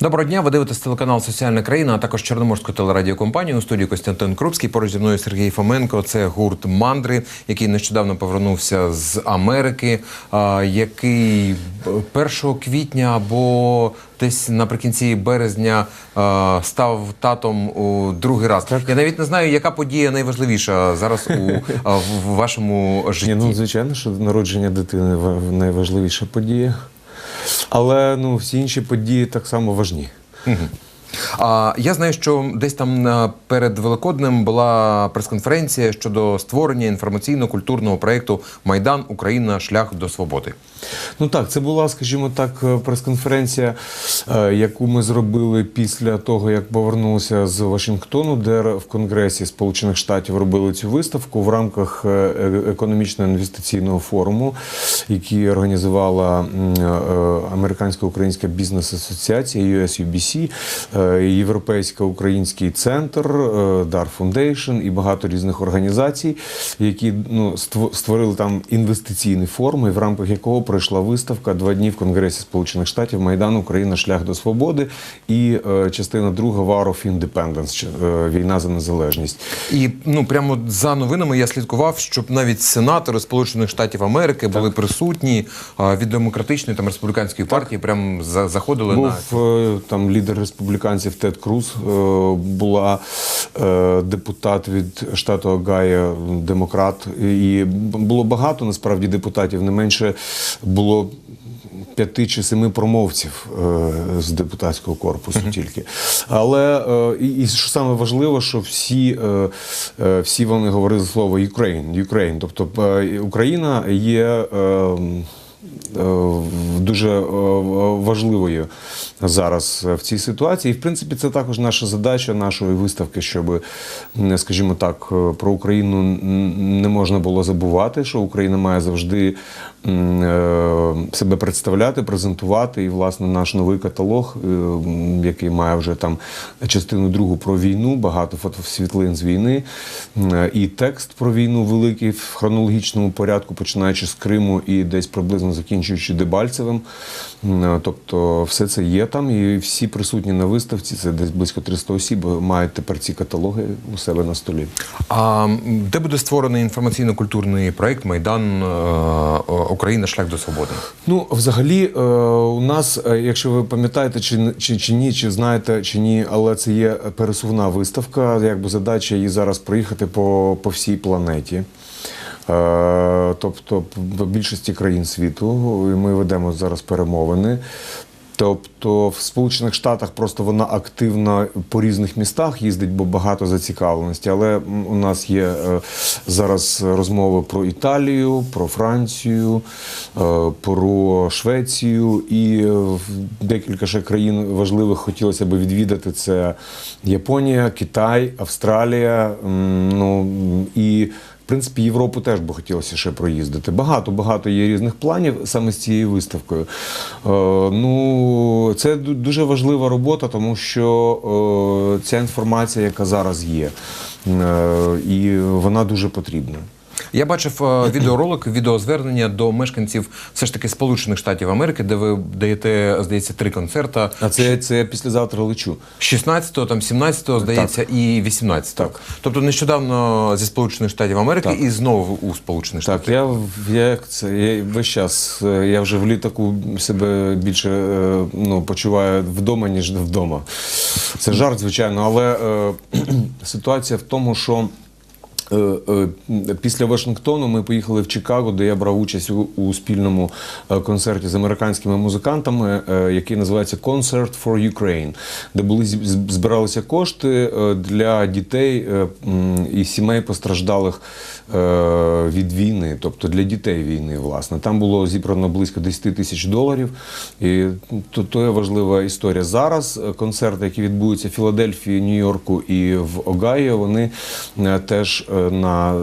Доброго дня. Ви дивитесь телеканал Соціальна країна, а також Чорноморську телерадіокомпанію. У студії Костянтин Крупський. Поруч зі мною Сергій Фоменко. Це гурт Мандри, який нещодавно повернувся з Америки, який б- 1 квітня або десь наприкінці березня став татом у другий раз. Я навіть не знаю, яка подія найважливіша зараз у в в вашому житті. Ні, ну звичайно, що народження дитини ва- найважливіша подія. Але ну, всі інші події так само важні. А я знаю, що десь там перед Великоднем була прес-конференція щодо створення інформаційно-культурного проєкту Майдан Україна Шлях до свободи. Ну так, це була, скажімо так, е, прес-конференція, е, яку ми зробили після того, як повернулися з Вашингтону, де в Конгресі Сполучених Штатів робили цю виставку в рамках е, економічно-інвестиційного форуму, який організувала м, е, Американська українська бізнес-асоціація USUBC, Європейсько-український центр, е, DAR Foundation і багато різних організацій, які ну, ство- створили там інвестиційний форум, і в рамках якого пройшла виставка два дні в Конгресі Сполучених Штатів Майдан Україна Шлях до свободи і е, частина друга War of Independence, е, війна за незалежність. І ну прямо за новинами я слідкував, щоб навіть сенатори Сполучених Штатів Америки були присутні від демократичної там республіканської партії. Прям заходили на Був е, там лідер республіканців Тед Круз, е, була е, депутат від штату Огайо, демократ, і було багато насправді депутатів. Не менше було. П'яти чи семи промовців е, з депутатського корпусу тільки. Але і, що саме важливо, що всі, всі вони говорили слово Ukraine, Ukraine. Тобто Україна є. Е, дуже е, важливою зараз в цій ситуації. І в принципі, це також наша задача нашої виставки, щоб, скажімо так, е, про Україну не можна було забувати, що Україна має завжди себе представляти, презентувати. І, власне, наш новий каталог, який має вже там частину другу про війну, багато фотосвітлин з війни, і текст про війну великий в хронологічному порядку, починаючи з Криму і десь приблизно закінчуючи Дебальцевим. Е, Тобто, все це є там, і всі присутні на виставці, це десь близько 300 осіб, мають тепер ці каталоги у себе на столі. А де буде створений інформаційно-культурний проєкт Майдан е, Україна Шлях до свободи? Ну, взагалі, е, у нас, якщо ви пам'ятаєте, чи, чи, чи ні, чи знаєте, чи ні, але це є пересувна виставка. Якби задача її зараз проїхати по, по всій планеті. Е, Тобто в більшості країн світу, і ми ведемо зараз перемовини. Тобто в Сполучених Штатах просто вона активна по різних містах їздить, бо багато зацікавленості. Але у нас є е, зараз розмови про Італію, про Францію, е, про Швецію і декілька ще країн важливих хотілося б відвідати. Це Японія, Китай, Австралія. Ну і принципі, Європу теж би хотілося ще проїздити. Багато багато є різних планів саме з цією виставкою. Е, ну, це дуже важлива робота, тому що е, ця інформація, яка зараз є, е, і вона дуже потрібна. Я бачив е, відеоролик, відеозвернення до мешканців все ж таки Сполучених Штатів Америки, де ви даєте, здається, три концерта. А це, це я післязавтра лечу. 16-го, там 17-го, здається, і 18-го. Так. Тобто нещодавно зі Сполучених Штатів Америки Так. і знову у Сполучених Так, Штатах. я, в- я як це я весь час. е, Я вже в літаку себе більше е, ну, почуваю вдома, ніж вдома. Це жарт, звичайно, але е, ситуація в тому, що. Е, е, Після Вашингтону ми поїхали в Чикаго, де я брав участь у, спільному е, концерті з американськими музикантами, який називається Concert for Ukraine, де були збиралися кошти для дітей і сімей постраждалих від війни, тобто для дітей війни, власне. Там було зібрано близько 10 тисяч доларів. І то, то є важлива історія. Зараз е, концерти, які відбудуться в Філадельфії, Нью-Йорку і в Огайо, вони е, теж е, е, на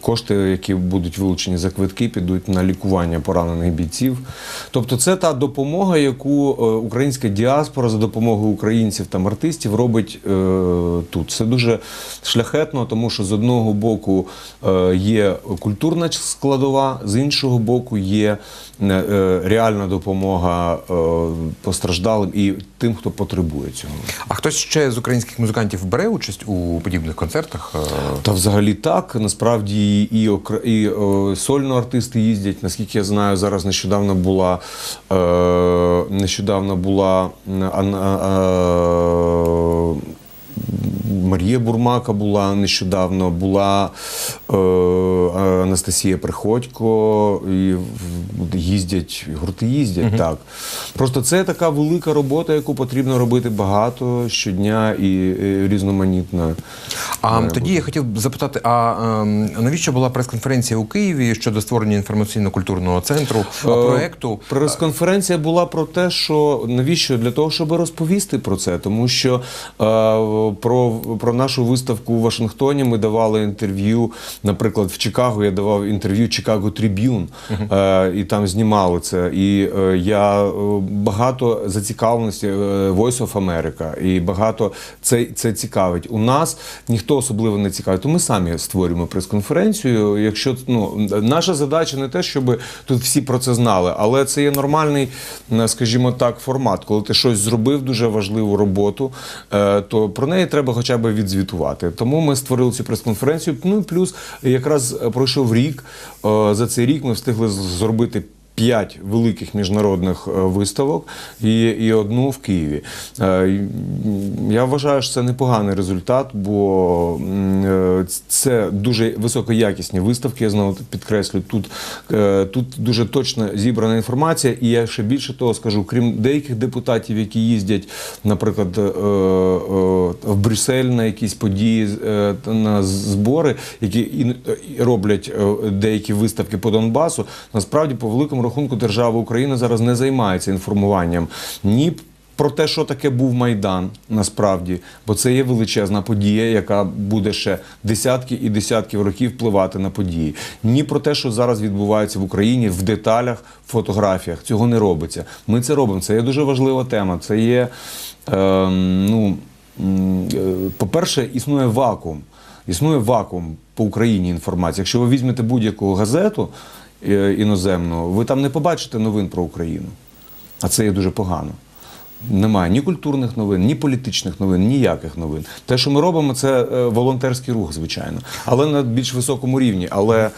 кошти, які будуть вилучені за квитки, підуть на лікування поранених бійців. Тобто, це та допомога, яку е, українська діаспора за допомогою українців та артистів робить е, тут. Це дуже шляхетно, тому що з одного боку е, є культурна складова, з іншого боку є е, реальна допомога е, постраждалим і тим, хто потребує цього. А хтось ще з українських музикантів бере участь у подібних концертах? Е, Та взагалі так. Насправді і, окр- і е, сольно артисти їздять. Наскільки я знаю, зараз нещодавно була нещодавно була а- е, Марія Бурмака була нещодавно, була е, Анастасія Приходько, і їздять, гурти їздять, так. Просто це така велика робота, яку потрібно робити багато щодня і, е, різноманітна. А тоді бути. я хотів запитати: а ем, навіщо була прес-конференція у Києві щодо створення інформаційно-культурного центру Е, проекту? Прес-конференція була про те, що навіщо для того, щоб розповісти про це, тому що е, про, про нашу виставку у Вашингтоні ми давали інтерв'ю. Наприклад, в Чикаго я давав інтерв'ю Чикаго Трибюн, е, і там знімали це. І е, я багато зацікавленості Voice of America, і багато це, це цікавить. У нас ніхто особливо не цікавить, то ми самі створюємо прес-конференцію. Якщо ну наша задача не те, щоб тут всі про це знали, але це є нормальний, е, скажімо так, формат. Коли ти щось зробив дуже важливу роботу, е, то про неї треба хоча б відзвітувати. Тому ми створили цю прес-конференцію. Ну і плюс якраз пройшов рік. Е, За цей рік ми встигли зробити. П'ять великих міжнародних е, виставок і, і одну в Києві. Е, Я вважаю, що це непоганий результат, бо е, це дуже високоякісні виставки. Я знову підкреслю. Тут, тут дуже точно зібрана інформація, і я ще більше того скажу, крім деяких депутатів, які їздять, наприклад, в Брюссель на якісь події, на збори, які роблять деякі виставки по Донбасу. Насправді, по великому рахунку, держава Україна зараз не займається інформуванням ні про те, що таке був Майдан, насправді, бо це є величезна подія, яка буде ще десятки і десятків років впливати на події. Ні про те, що зараз відбувається в Україні в деталях, в фотографіях. Цього не робиться. Ми це робимо. Це є дуже важлива тема. Це є, е, ну, е, по-перше, існує вакуум. Існує вакуум по Україні інформації. Якщо ви візьмете будь-яку газету е, іноземну, ви там не побачите новин про Україну. А це є дуже погано. Немає ні культурних новин, ні політичних новин, ніяких новин. Те, що ми робимо, це е, волонтерський рух, звичайно, але на більш високому рівні. Але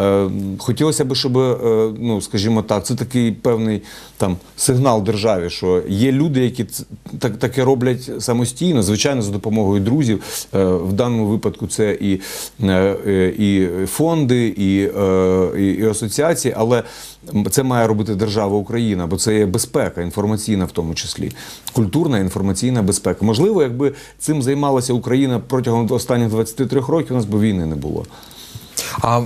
е, хотілося б, щоб, е, ну скажімо так, це такий певний там сигнал державі, що є люди, які так, таке роблять самостійно, звичайно, за допомогою друзів. Е, в даному випадку це і, е, е, і фонди, і, е, і, і асоціації, але це має робити держава Україна, бо це є безпека інформаційна, в тому числі культурна інформаційна безпека. Можливо, якби цим займалася Україна протягом останніх 23 років, у нас би війни не було. А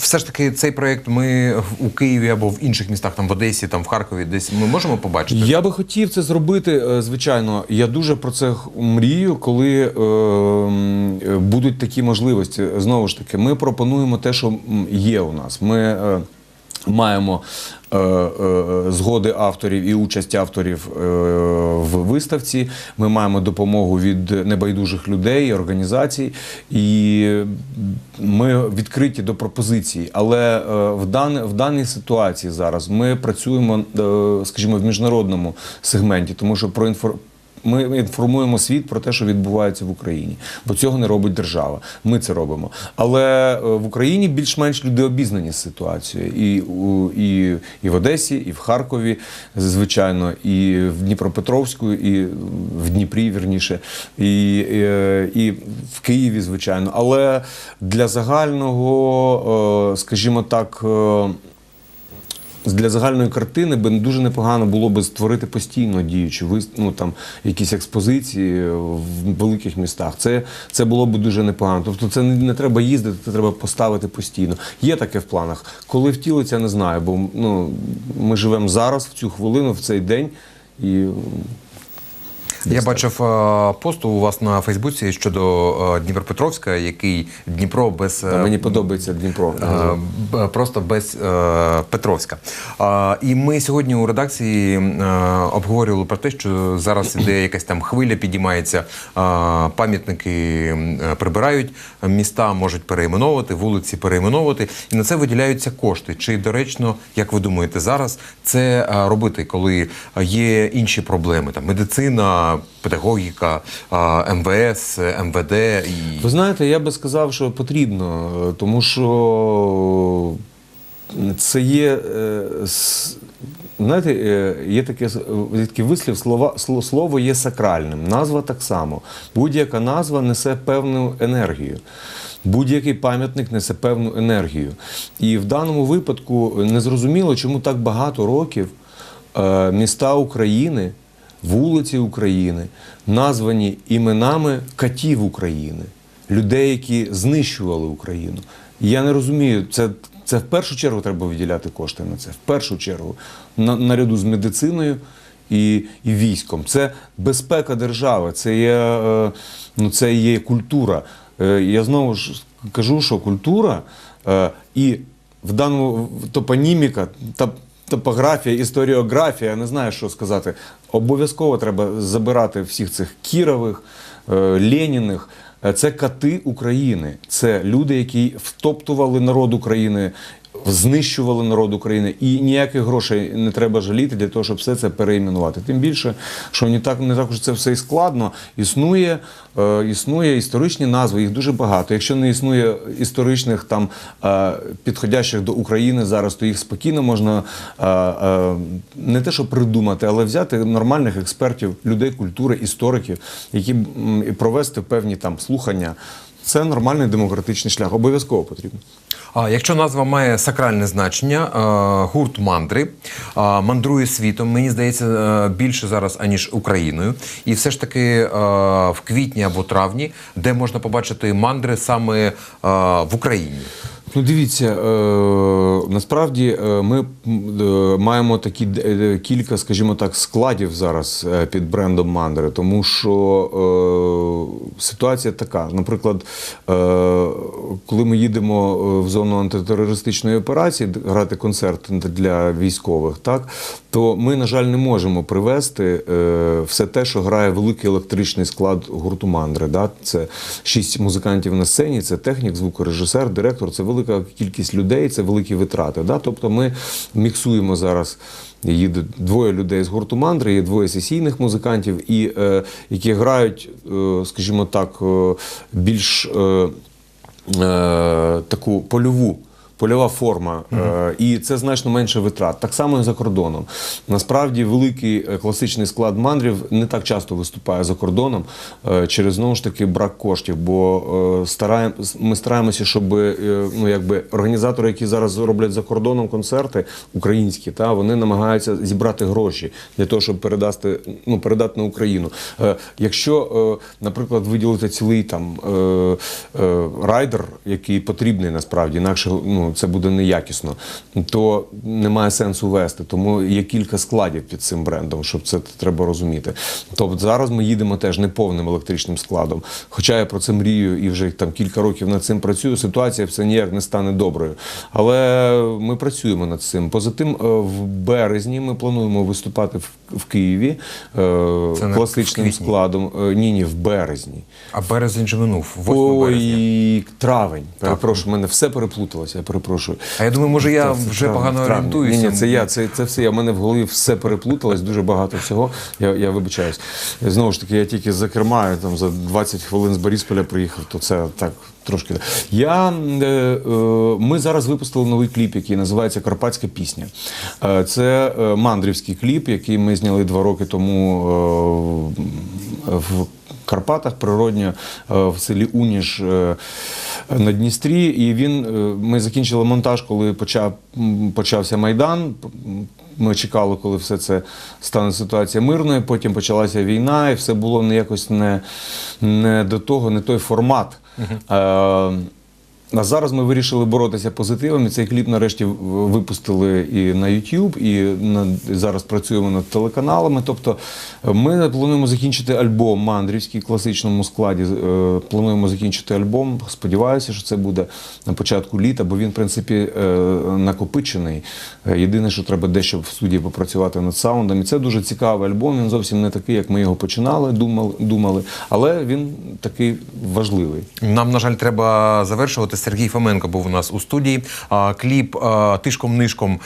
все ж таки цей проект ми у Києві або в інших містах, там в Одесі, там в Харкові, десь ми можемо побачити. Я би хотів це зробити, е, звичайно. Я дуже про це мрію, коли е, будуть такі можливості. Знову ж таки, ми пропонуємо те, що є у нас. Ми е, маємо е, е, згоди авторів і участь авторів е, в виставці. Ми маємо допомогу від небайдужих людей, організацій, і ми відкриті до пропозицій. Але е, в, дан, в даній ситуації зараз ми працюємо, е, скажімо, в міжнародному сегменті, тому що про інфор... Ми інформуємо світ про те, що відбувається в Україні, бо цього не робить держава. Ми це робимо. Але е, в Україні більш-менш люди обізнані з ситуацією. І, і, і в Одесі, і в Харкові, звичайно, і в Дніпропетровську, і в Дніпрі, вірніше, і, е, і в Києві, звичайно. Але для загального, е, скажімо так, для загальної картини би дуже непогано було би створити постійно діючі ну, там, якісь експозиції в великих містах. Це, це було б дуже непогано. Тобто це не, не треба їздити, це треба поставити постійно. Є таке в планах. Коли втілиться, не знаю, бо ну, ми живемо зараз, в цю хвилину, в цей день. І Я бачив е, пост у вас на Фейсбуці щодо е, Дніпропетровська, який Дніпро без е, Та Мені подобається Дніпро. Е, Просто без е, Петровська. І ми сьогодні у редакції е, обговорювали про те, що зараз іде якась там хвиля, підіймається, пам'ятники е, прибирають, міста можуть перейменовувати, вулиці перейменовувати, і на це виділяються кошти. Чи доречно, як ви думаєте, зараз це е, робити, коли є інші проблеми, там медицина, педагогіка, МВС, МВД і Ви знаєте, я би сказав, що потрібно, е, тому що це є. е, Знаєте, е, є таке, такий вислів, слова, слово є сакральним, назва так само. Будь-яка назва несе певну енергію. Будь-який пам'ятник несе певну енергію. І в даному випадку незрозуміло, чому так багато років міста України, вулиці України названі іменами катів України, людей, які знищували Україну. Я не розумію, це, це в першу чергу треба виділяти кошти на це. В першу чергу, на, наряду з медициною і, і військом. Це безпека держави, це є, е, ну, це є культура. Е, Я знову ж кажу, що культура е, і в даному топоніміка топографія, історіографія, я не знаю, що сказати. Обов'язково треба забирати всіх цих Кірових, е, Леніних. Е, Це кати України, це люди, які втоптували народ України, знищували народ України, і ніяких грошей не треба жаліти для того, щоб все це переіменувати. Тим більше, що не так не так уж це все і складно. Існує, е, існує історичні назви, їх дуже багато. Якщо не існує історичних там е, підходящих до України зараз, то їх спокійно можна е, е, не те, що придумати, але взяти нормальних експертів, людей культури, істориків, які м, провести певні там слухання. Це нормальний демократичний шлях. Обов'язково потрібно. Якщо назва має сакральне значення, е, гурт мандри е, мандрує світом, мені здається, е, більше зараз аніж Україною. І все ж таки в квітні або травні, де можна побачити мандри саме в Україні. Ну, дивіться, е, насправді е, ми е, маємо такі кілька, скажімо так, складів зараз під брендом Мандри, тому що ситуація така. Наприклад, коли ми їдемо в зону антитерористичної операції грати концерт для військових, так то ми, на жаль, не можемо привезти все те, що грає великий електричний склад гурту Мандри. Да? Це шість музикантів на сцені, це технік, звукорежисер, директор, це велика кількість людей, це великі витрати. Да? Тобто ми міксуємо зараз. Їде двоє людей з гурту мандри, є двоє сесійних музикантів, і, е, які грають, е, скажімо так, е, більш е, е, таку польову. Польова форма, е, і це значно менше витрат. Так само і за кордоном. Насправді, великий е, класичний склад мандрів не так часто виступає за кордоном е, через знову ж таки брак коштів. Бо е, стараєм, ми стараємося, щоб ну, якби організатори, які зараз роблять за кордоном концерти українські, та вони намагаються зібрати гроші для того, щоб передати, ну, передати на Україну. Якщо, наприклад, виділити цілий там райдер, який потрібний насправді, інакше ну, це буде неякісно, то немає сенсу вести. Тому є кілька складів під цим брендом, щоб це треба розуміти. Тобто зараз ми їдемо теж не повним електричним складом. Хоча я про це мрію і вже там кілька років над цим працюю. Ситуація все ніяк не стане доброю. Але ми працюємо над цим. Поза тим, е, в березні ми плануємо виступати в, Києві е, Це не в класичним складом. Е, Ні, ні, в березні. А березень же минув, 8 березня. Ой, травень. Перепрошую, в мене все переплуталося, я перепрошую. А я думаю, може, я Це вже травень, погано орієнтуюся. Ні, ні, це я, це, це все. Я в мене в голові все переплуталось, дуже багато всього. Я, я вибачаюсь. Знову ж таки, я тільки за керма, я там за 20 хвилин з Борисполя приїхав, то це так трошки. Я, е, е, ми зараз випустили новий кліп, який називається Карпатська пісня. Е, це мандрівський кліп, який ми зняли два роки тому в Карпатах природньо в селі Уніж на Дністрі. І він е, ми закінчили монтаж, коли почав почався майдан. Ми чекали, коли все це стане ситуація мирною. Потім почалася війна, і все було не якось не, не до того, не той формат. Е, А зараз ми вирішили боротися позитивом. І цей кліп нарешті випустили і на YouTube, і на, зараз працюємо над телеканалами. Тобто е, ми плануємо закінчити альбом мандрівський в класичному складі. Е, Плануємо закінчити альбом. Сподіваюся, що це буде на початку літа, бо він, в принципі, е, накопичений. Єдине, що треба дещо в студії попрацювати над саундом. І це дуже цікавий альбом. Він зовсім не такий, як ми його починали, думали, думали але він такий важливий. Нам, на жаль, треба завершувати. Сергій Фоменко був у нас у студії. Кліп тишком-нишком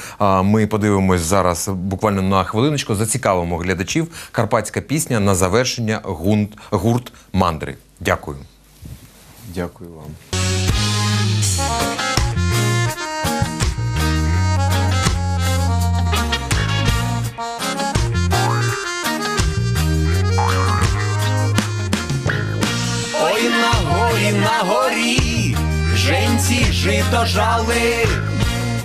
ми подивимось зараз буквально на хвилиночку. Зацікавимо глядачів. Карпатська пісня на завершення гунт, гурт мандри. Дякую. Дякую вам. Женці жито жали,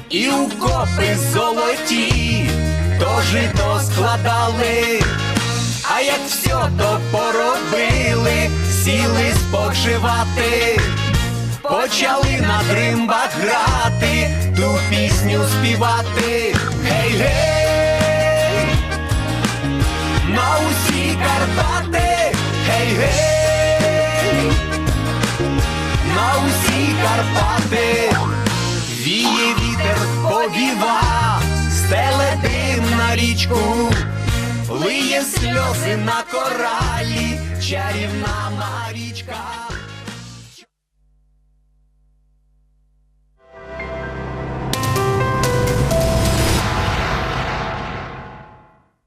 і у копи золоті, то жито складали, а як все то поробили, сіли спочивати, почали на дримбах грати, ту пісню співати. Гей, гей! Річку, лиє сльози на коралі, чарівна Марічка.